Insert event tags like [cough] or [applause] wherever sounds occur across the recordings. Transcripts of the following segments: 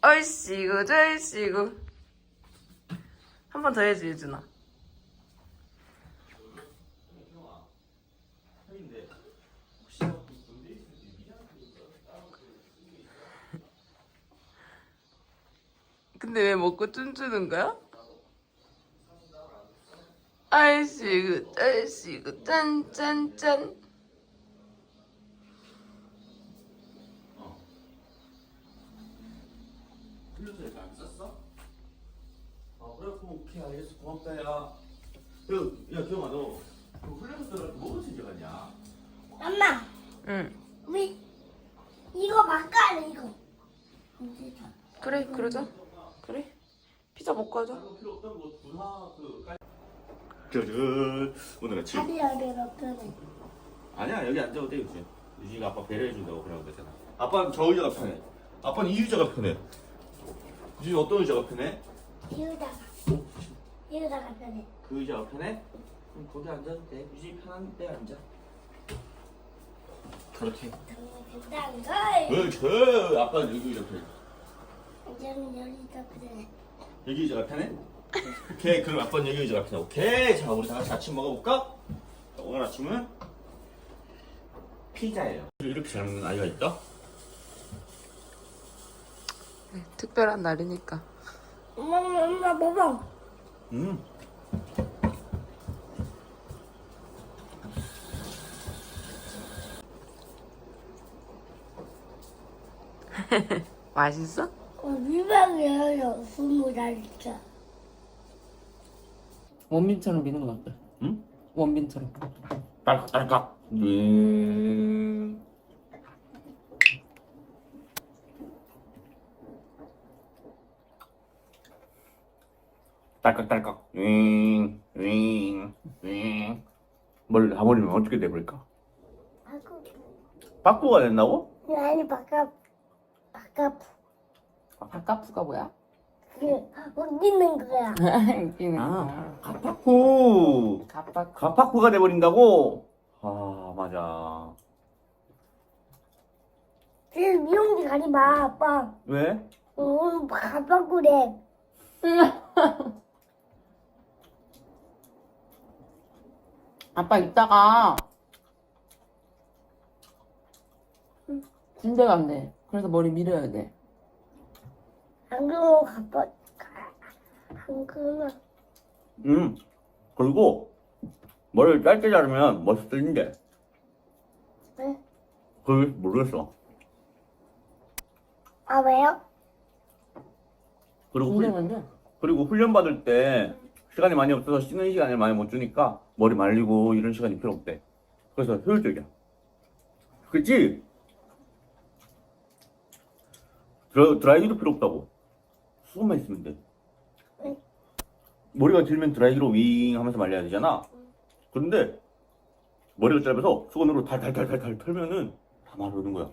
얼씨구 절씨구. 한 번 더 해야지 유준아. 근데 왜 먹고 춤추는 거야? 얼씨구 절씨구 짠짠짠 훈련소에 안 썼어? 아 그래 그럼 오케이 알겠어 고맙다 야. 그, 야 기영아 너그 훈련소를 뭐가 챙겨갔냐? 엄마, 응 우리 이거 바꿔야 이거. 그래 그러자 그래 피자 먹고 하자 다른 거 필요 없던 거 두나 그 깔. 짜잔 오늘 아침. 다리 열대로 편해. 아니야 여기 앉아도 돼 유진. 유진이가 아빠 배려해준다고 그러는 거잖아. 아빠는 저 의자가 편해. 아빠는 이 의자가 편해. 유진이 어떤 의자가 편해? 이러다가 이러다가 편해. 그 의자가 편해? 그럼 거기 앉아도 돼. 유진이 편한 데 앉아. 그렇게. 정말 된다는 걸. 그렇지. 아빠는 여기 의자 편해. 이제는 여기가 편해. 여기 의자가 편해? 오케이 그럼 아빠는 여기 의자가 편해 오케이 자 우리 다 같이 아침 먹어볼까? 자, 오늘 아침은 피자예요 이렇게 잘 먹는 아이가 있다? 네, 특별한 날이니까 엄마, 엄마, 봐봐. 음 [laughs] 맛있어? 어, 미방이에요. 스무 살짜. 원빈처럼 미는 건 어때? 응? 원빈처럼 딸깍딸깍 음. 딸깍딸깍 윙윙윙 뭘 다버리면 어떻게 돼버릴까? 아구. 빠꾸가 된다고? 아니 바깥 바깥 바카푸가 뭐야? 그 웃기는 거야. [laughs] 웃기는 아, 가파쿠. 가빠 가파쿠가 돼버린다고? 아, 맞아. 지금 미용실 가지 마, 아빠. 왜? 어, 가방구래. [laughs] 아빠 이따가 군대 간대 그래서 머리 밀어야 돼 안 그러면 가빠 가. 안 그러면 음. 그리고, 머리를 짧게 자르면 멋있어진대. 왜? 그걸 모르겠어. 아 왜요? 그리고, 군대 훈, 간대 그리고 훈련 받을 때 시간이 많이 없어서 쉬는 시간을 많이 못 주니까 머리 말리고 이런 시간이 필요 없대. 그래서 효율적이야. 그치? 드라, 드라이기도 필요 없다고. 수건만 있으면 돼. 응. 머리가 길면 드라이기로 윙 하면서 말려야 되잖아. 그런데 머리가 짧아서 수건으로 달달달달달 털면은 다 마르는 거야.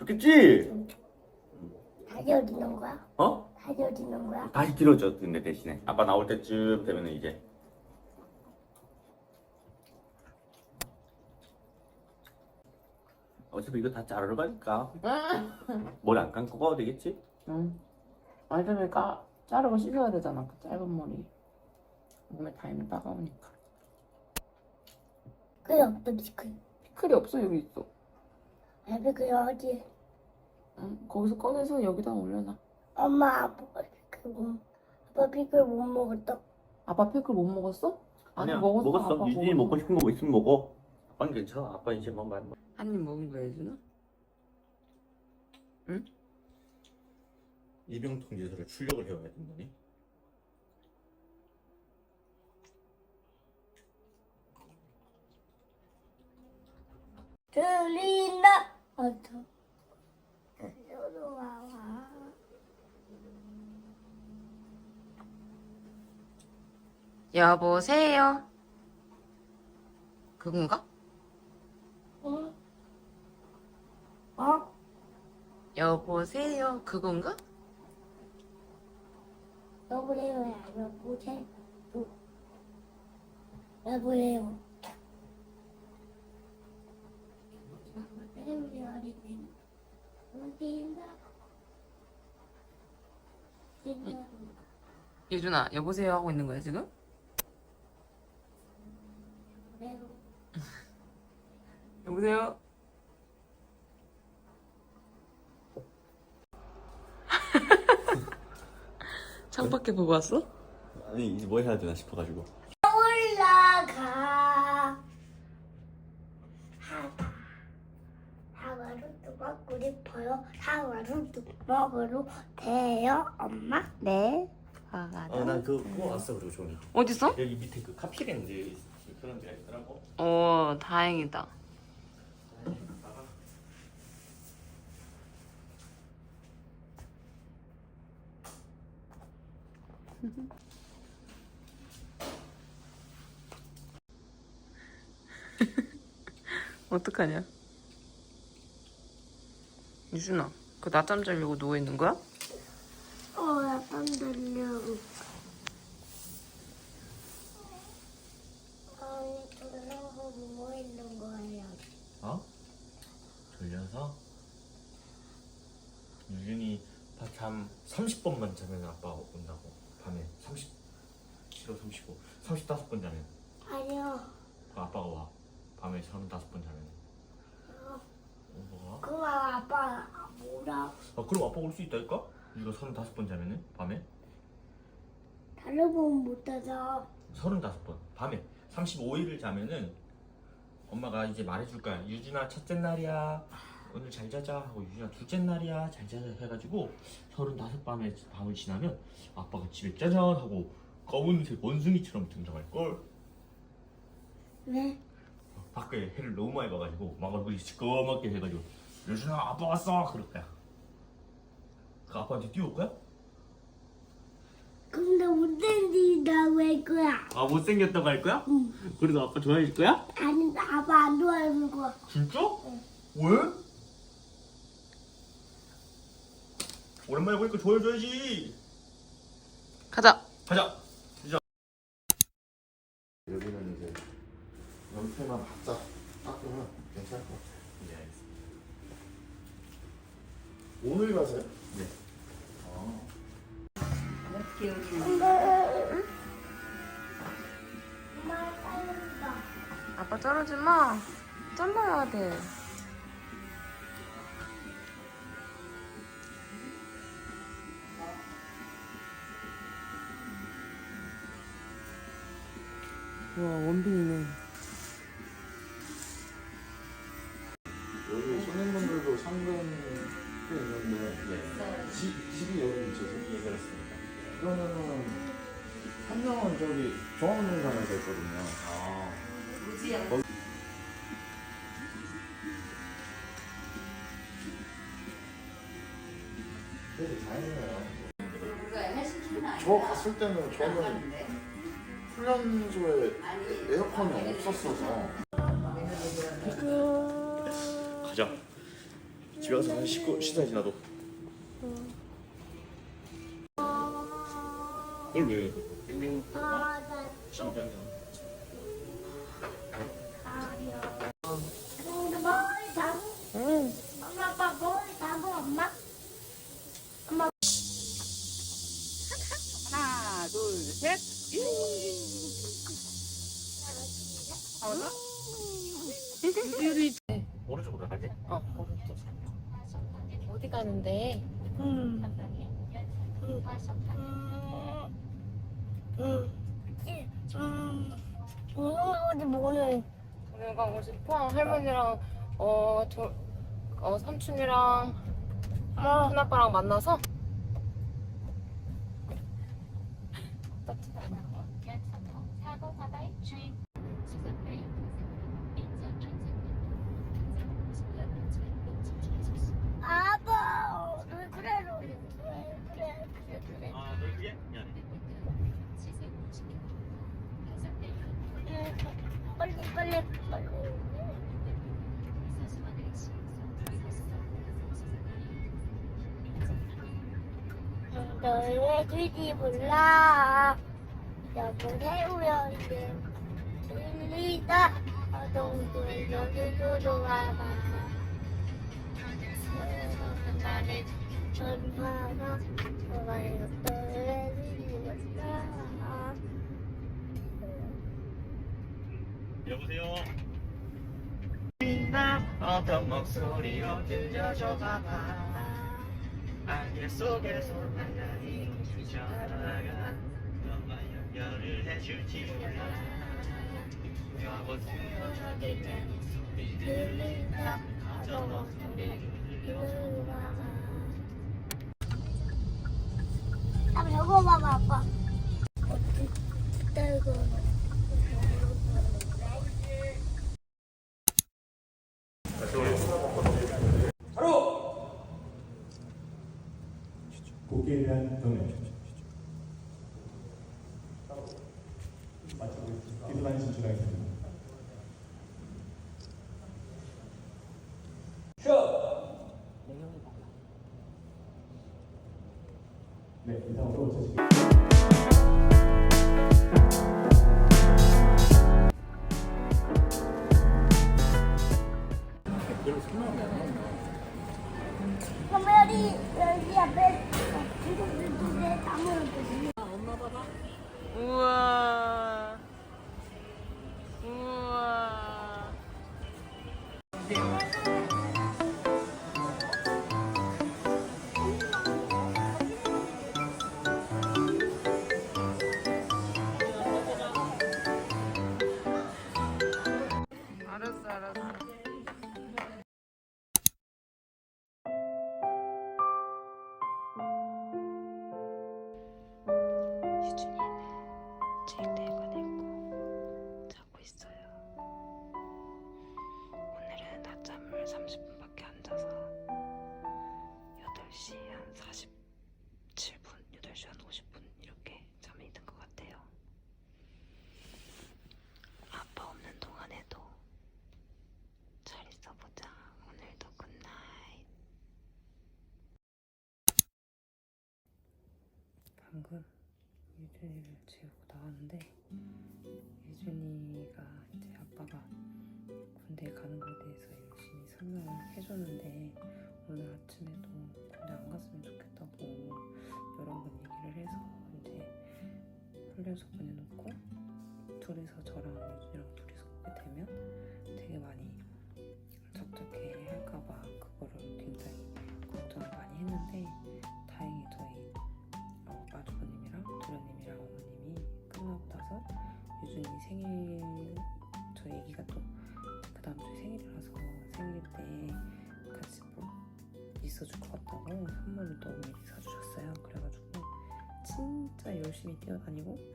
좋겠지? 다시 어디는 거야? 어? 다시 어디는 거야? 다시 길어져 근데 대신에. 아빠 나올 때쯤 되면은 이제. 어차피 이거 다 자르러 가니까. 머리 안 감고 가도 되겠지? 응. 어차피 까 자르고 씻어야 되잖아 그 짧은 머리. 몸에 닿으면 따가우니까. 그게 없어 비스크. 피클이 없어 여기 있어. 애비 그게 어디? 응 거기서 꺼내서 여기다 올려놔 엄마 아빠 비크 못 아빠 비크 못 먹었다. 아빠 피클 못 먹었어? 아니야 먹었어, 먹었어 아빠 유진이. 먹고 싶은 거 있으면 먹어 아빠는 괜찮아 아빠 이제 뭐 많이 먹어 한입 먹은 거야 유준아? 이병 통제소를 출력을 해와야 된다니 들린다. 어서. 여보세요? 그건가? 어? 어? 여보세요? 그건가? 여보세요, 여보세요. 여보세요. 예준아, 여보세요 하고 있는 거야, 지금? 여보세요? [laughs] 창밖에 보고 왔어? 아니 이제 뭐 해야 되나 싶어가지고. 올라가. 하다. 사과로 뚜껑 끓이퍼요. 사과로 뚜껑으로 돼요. 엄마? 네. 사과로 어난 그거 그거 왔어. 그리고 종이 어딨어? 여기 밑에 그 카피랜드 그런 데가 있더라고. 어 다행이다 [laughs] 어떡하냐? 유준아 그 낮잠 자려고 누워 있는 거야? 어 아니 졸려서 누워 있는 거예요. 어? 졸려서? 유준이 밤 30번만 자면 아빠 온다고. 밤에 30 싫어 35 35번 자면. 아니요. 그 아빠가 와 밤에 35번 자면. 어, 뭐가? 그거 아빠 뭐라 아 그럼 아빠 올 수 있다니까? 이거 35번 자면은 밤에? 다른 번 못하자 35번. 밤에. 35일을 자면은 엄마가 이제 말해줄 거야. 유준아 첫째 날이야. 오늘 잘 자자. 하고 유준아 둘째 날이야. 잘 자자 해가지고 35밤에 밤을 지나면 아빠가 집에 짜잔 하고 검은색 원숭이처럼 등장할 걸. 왜? 밖에 해를 너무 많이 봐가지고 막 얼굴이 시꺼멓게 해가지고 유준아 아빠 왔어 그럴 거야 그 아빠한테 뛰어올 거야? 근데 못생긴다고 할 거야 아 못생겼다고 할 거야? 응. 그래도 아빠 좋아해 줄 거야? 아니 아빠 안 좋아하는 거야 진짜? 왜? 오랜만에 보니까 좋아해줘야지 가자 가자 돼와 원빈이네 저 갔을 때는 저는 훈련소에 에어컨이 없었어서. 가자. 집에 가서 한 씻고 씻어야지 나도. 뭘 왜? 아나 심장이 근데 머리 담 응 엄마 아빠 머리 담아 엄마 하나 둘셋 오른쪽으로 가지? 어 오른쪽 어디 가는데? 응 어디 뭐는 오늘 가고 싶어? 할머니랑 어, 저, 어 삼촌이랑 큰아빠랑 만나서 아빠 너의 줄지 몰라. 여보 새우연데 들리다. 어동도 여기로 와봐. 나는 전화가 좋아요. 떨어지겠다 여보세요. 어떤 목소리로 들려줘 봐봐 안개 속에서 나날이 멈추잖아 너와 연결을 해줄지 몰라. 여보세요. 저기 내 목소리 들린다 저 목소리를 들려줘 아빠 저거 봐봐 아빠. 어떻게 떨고 복귀에 대한. 마치고 기도만 진출하겠습니다. 네, 이상으로 오차 방금 유준이를 재우고 나왔는데 유준이가 이제 아빠가 군대 가는 거에 대해서 열심히 설명을 해줬는데 오늘 아침에도 군대 안 갔으면 좋겠다고 여러 번 얘기를 해서 이제 훈련소 보내놓고 둘이서 저랑 유준이랑 생일 저희 애기가 또 그 다음 주에 생일이라서 생일 때 같이 뭐 있어줄 것 같다고 선물을 또 미리 사주셨어요. 그래가지고 진짜 열심히 뛰어다니고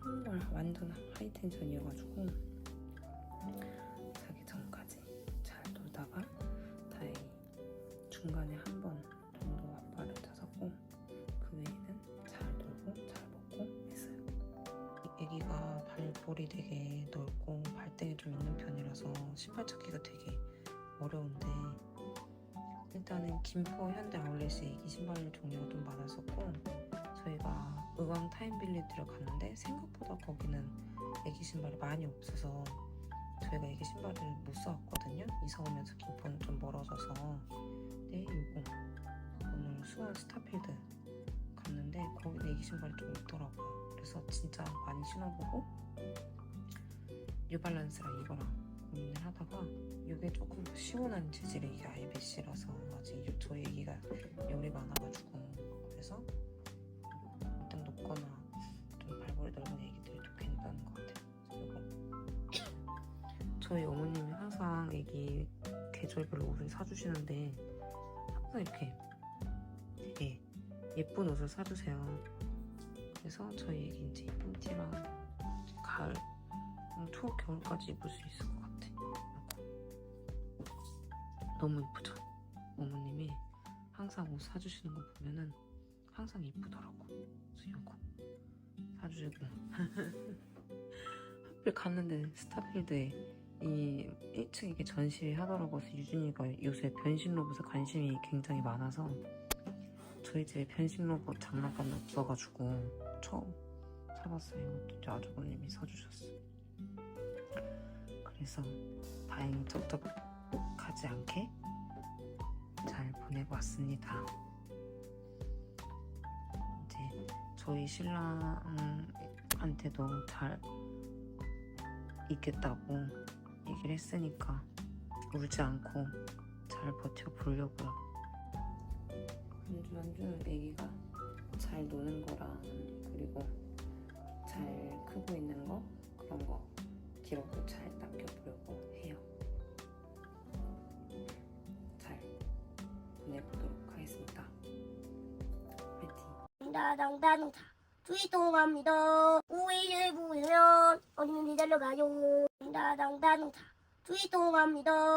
정말 완전 하이텐션이어가지고 자기 전까지 잘 놀다가 다행히 중간에 한번 볼이 되게 넓고 발등에 좀 있는 편이라서 신발 찾기가 되게 어려운데 일단은 김포 현대 아울렛에 애기 신발 종류가 좀 많았었고 저희가 의왕 타임빌리지를 갔는데 생각보다 거기는 애기 신발이 많이 없어서 저희가 애기 신발을 못 사왔거든요. 이사 오면서 김포는 좀 멀어져서 네 이거 오늘 수원 스타필드 갔는데 거기 애기 신발이 좀 있더라고요. 그래서 진짜 많이 신어보고 뉴발란스랑 이거랑 고민을 하다가 이게 조금 더 시원한 재질의 이게 IBC라서 아직 요- 저희 애기가 열이 많아가지고 그래서 일단 높거나 좀 발볼이 넓은 좀 괜찮은 것 같아요. 저희 어머님이 항상 애기 계절별로 옷을 사주시는데 항상 이렇게 되게 예쁜 옷을 사주세요. 그래서 저희 애기 이제 예쁜 티랑 가을, 음, 초, 겨울까지 입을 수 있을 것 같아. 너무 예쁘죠? 어머님이 항상 옷 사주시는 거 보면은 항상 예쁘더라고. 그래서 이거 사주시고. [laughs] 하필 갔는데 스타필드에 이 1층 이게 전시 하더라고요. 그래서 유준이가 요새 변신 로봇에 관심이 굉장히 많아서 저희 집에 변신 로봇 장난감이 없어가지고 처음 사봤어요. 이것도 아주버님이 사주셨어요. 그래서 다행히 가지 않게 잘 보내고 왔습니다. 이제 저희 신랑한테도 잘 있겠다고 얘기를 했으니까 울지 않고 잘 버텨보려고요. 한주 한주 애기가 잘 노는 거랑 그리고 잘 크고 있는 거 그런 거 기록도 잘 남겨보려고 해요. 잘 보내보도록 하겠습니다. 파이팅! 당당당당다 출동합니다 우회를 보면 어린이 데려가요 당당당당다 출동합니다